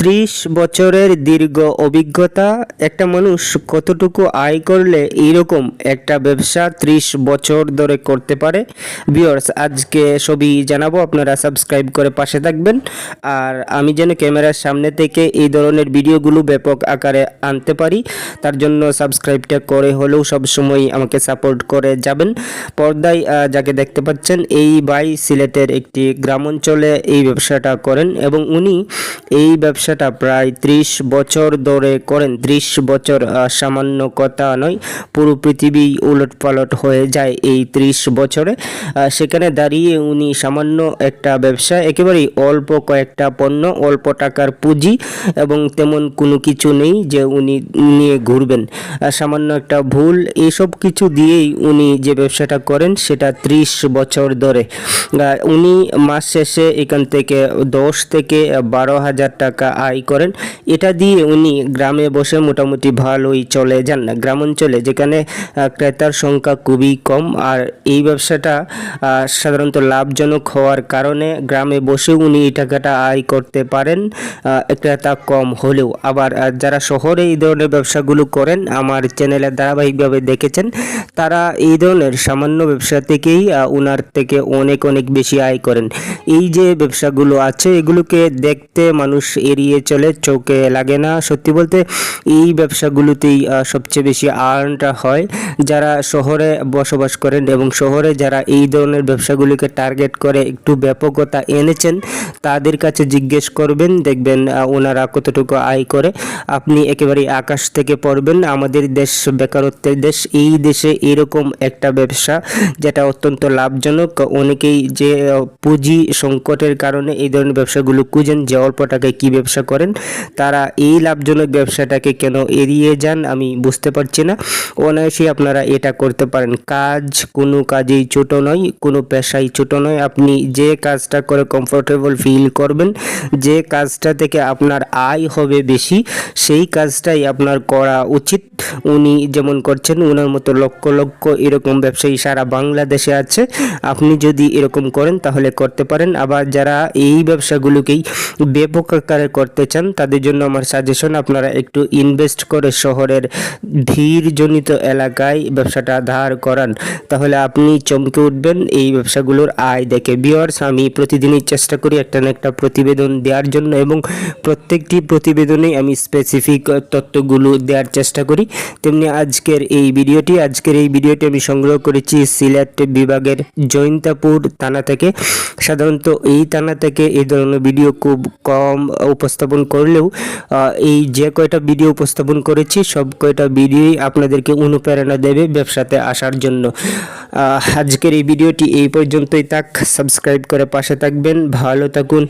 ত্রিশ বছরের দীর্ঘ অভিজ্ঞতা, একটা মানুষ কতটুকু আয় করলে এইরকম একটা ব্যবসা ত্রিশ বছর ধরে করতে পারে? ভিউয়ার্স আজকে সবই জানাব, আপনারা সাবস্ক্রাইব করে পাশে থাকবেন। আর আমি যেন ক্যামেরার সামনে থেকে এই ধরনের ভিডিওগুলো ব্যাপক আকারে আনতে পারি, তার জন্য সাবস্ক্রাইবটা করে হলেও সবসময় আমাকে সাপোর্ট করে যাবেন। পর্দায় যাকে দেখতে পাচ্ছেন, এই ভাই সিলেটের একটি গ্রাম অঞ্চলে এই ব্যবসাটা করেন এবং উনি এই ব্যবসাটা প্রায় ত্রিশ বছর ধরে করেন। ত্রিশ বছর সামান্য কথা নয়, পুরো পৃথিবী উলট পালট হয়ে যায় এই ত্রিশ বছরে। সেখানে দাঁড়িয়ে উনি সামান্য একটা ব্যবসা, একেবারেই অল্প কয়েকটা পণ্য, অল্প টাকার পুঁজি এবং তেমন কোনো কিছু নেই যে উনি নিয়ে ঘুরবেন। সামান্য একটা ভুল এইসব কিছু দিয়েই উনি যে ব্যবসাটা করেন সেটা ত্রিশ বছর ধরে। উনি মাস শেষে এখান থেকে দশ থেকে বারো হাজার টাকা আয় করেন। এটা দিয়ে উনি গ্রামে বসে মোটামুটি ভালোই চলে যান। গ্রাম অঞ্চলে যেখানে ক্রেতার সংখ্যা খুবই কম। আর এই ব্যবসাটা সাধারণত লাভজনক হওয়ার কারণে গ্রামে বসে উনি এই টাকাটা আয় করতে পারেন। ক্রেতা কম হলেও। আবার যারা শহরে এই ধরনের ব্যবসাগুলো করেন, আমার চ্যানেলে ধারাবাহিকভাবে দেখেছেন, তারা এই ধরনের সামান্য ব্যবসা থেকেই ওনার থেকে অনেক অনেক বেশি আয় করেন। এই যে ব্যবসাগুলো আছে, এগুলোকে দেখতে মানুষ এড়িয়ে চলে, চোখে লাগে না। সত্যি বলতে এই ব্যবসাগুলোতেই সবচেয়ে বেশি আর্নটা হয়। যারা শহরে বসবাস করেন এবং শহরে যারা এই ধরনের ব্যবসাগুলিকে টার্গেট করে একটু ব্যাপকতা এনেছেন, তাদের কাছে জিজ্ঞেস করবেন, দেখবেন ওনারা কতটুকু আয় করে। আপনি একেবারে আকাশ থেকে পড়বেন। আমাদের দেশ বেকারত্বের দেশ, এই দেশে এরকম একটা ব্যবসা যেটা অত্যন্ত লাভজনক। অনেকেই যে পুঁজি সংকটের কারণে এই ধরনের ব্যবসাগুলো খুঁজেন, যে অল্প টাকায় কী ব্যবসা করেন, তারা এই লাভজনক ব্যবসাটাকে কেন এড়িয়ে যান আমি বুঝতে পারছি না। অনায়াসেই আপনারা এটা করতে পারেন। কাজ কোনো কাজেই ছোট নয়, কোনো পেশাই ছোট নয়। আপনি যে কাজটা করে কমফোর্টেবল ফিল করবেন, যে কাজটা থেকে আপনার আয় হবে বেশি, সেই কাজটাই আপনার করা উচিত। উনি যেমন করছেন ওনার মতো লক্ষ লক্ষ এরকম ব্যবসায়ী সারা বাংলাদেশে আছে। আপনি যদি এরকম করেন, তাহলে করতে পারেন। আবার যারা এই ব্যবসাগুলোকেই ব্যাপক আকারে করতে চান, তাদের জন্য আমার সাজেশন আপনারা একটু ইনভেস্ট করে শহরের ভিড়জনিত এলাকায় ব্যবসাটা ধার করান। তাহলে আপনি চমকে উঠবেন এই ব্যবসাগুলোর আয় দেখে। বিয়ার্স আমি প্রতিদিনই চেষ্টা করি একটা না একটা প্রতিবেদন দেওয়ার জন্য এবং প্রত্যেকটি প্রতিবেদনেই আমি স্পেসিফিক তথ্যগুলো দেওয়ার চেষ্টা করি। তেমনি আজকের এই ভিডিওটি, আজকের এই ভিডিওটি আমি সংগ্রহ করেছি সিলেট বিভাগের জৈন্তাপুর থানা থেকে। সাধারণত এই থানা থেকে এই ধরনের ভিডিও খুব কম উপস্থাপন করলেও এই যে কয়টা ভিডিও উপস্থাপন করেছি, সব কয়টা ভিডিওই আপনাদেরকে অনুপ্রেরণা দেবে ব্যবসাতে আসার জন্য। আজকের এই ভিডিওটি এই পর্যন্তই থাক। সাবস্ক্রাইব করে পাশে থাকবেন। ভালো থাকুন।